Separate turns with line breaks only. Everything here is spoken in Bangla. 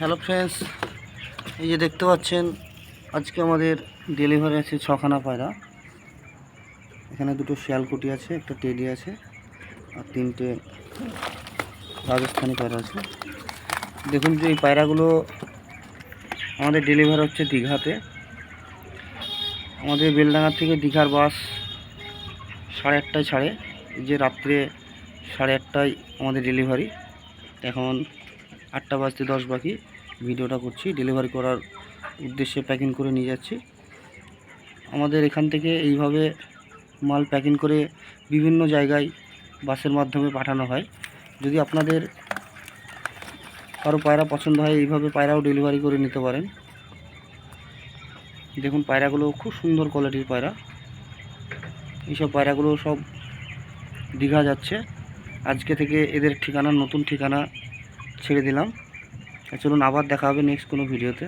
হ্যালো ফ্রেন্ডস এই যে দেখতে পাচ্ছেন, আজকে আমাদের ডেলিভারি আছে ছখানা পায়রা। এখানে দুটো শিয়ালকুটি আছে, একটা টেডি আছে, আর তিনটে রাজস্থানি পায়রা আছে। দেখুন যে এই পায়রাগুলো আমাদের ডেলিভার হচ্ছে দীঘাতে। আমাদের বেলডাঙ্গার থেকে দীঘার বাস সাড়ে আটটায় ছাড়ে। যে রাত্রে সাড়ে আটটায় আমাদের ডেলিভারি এখন আটটা বাজতে দশ বাকি। ভিডিওটা করছি ডেলিভারি করার উদ্দেশ্যে প্যাকিং করে নিয়ে যাচ্ছি। আমাদের এখান থেকে এইভাবে মাল প্যাকিং করে বিভিন্ন জায়গায় বাসের মাধ্যমে পাঠানো হয়। যদি আপনাদের কারও পায়রা পছন্দ হয়, এইভাবে পায়রাও ডেলিভারি করে নিতে পারেন। দেখুন, পায়রাগুলো খুব সুন্দর কোয়ালিটির পায়রা। এইসব পায়রাগুলো সব দীঘা যাচ্ছে। আজকে থেকে এদের ঠিকানা, নতুন ঠিকানা ছেড়ে দিলাম। চলুন আবার দেখা হবে নেক্সট কোনো ভিডিওতে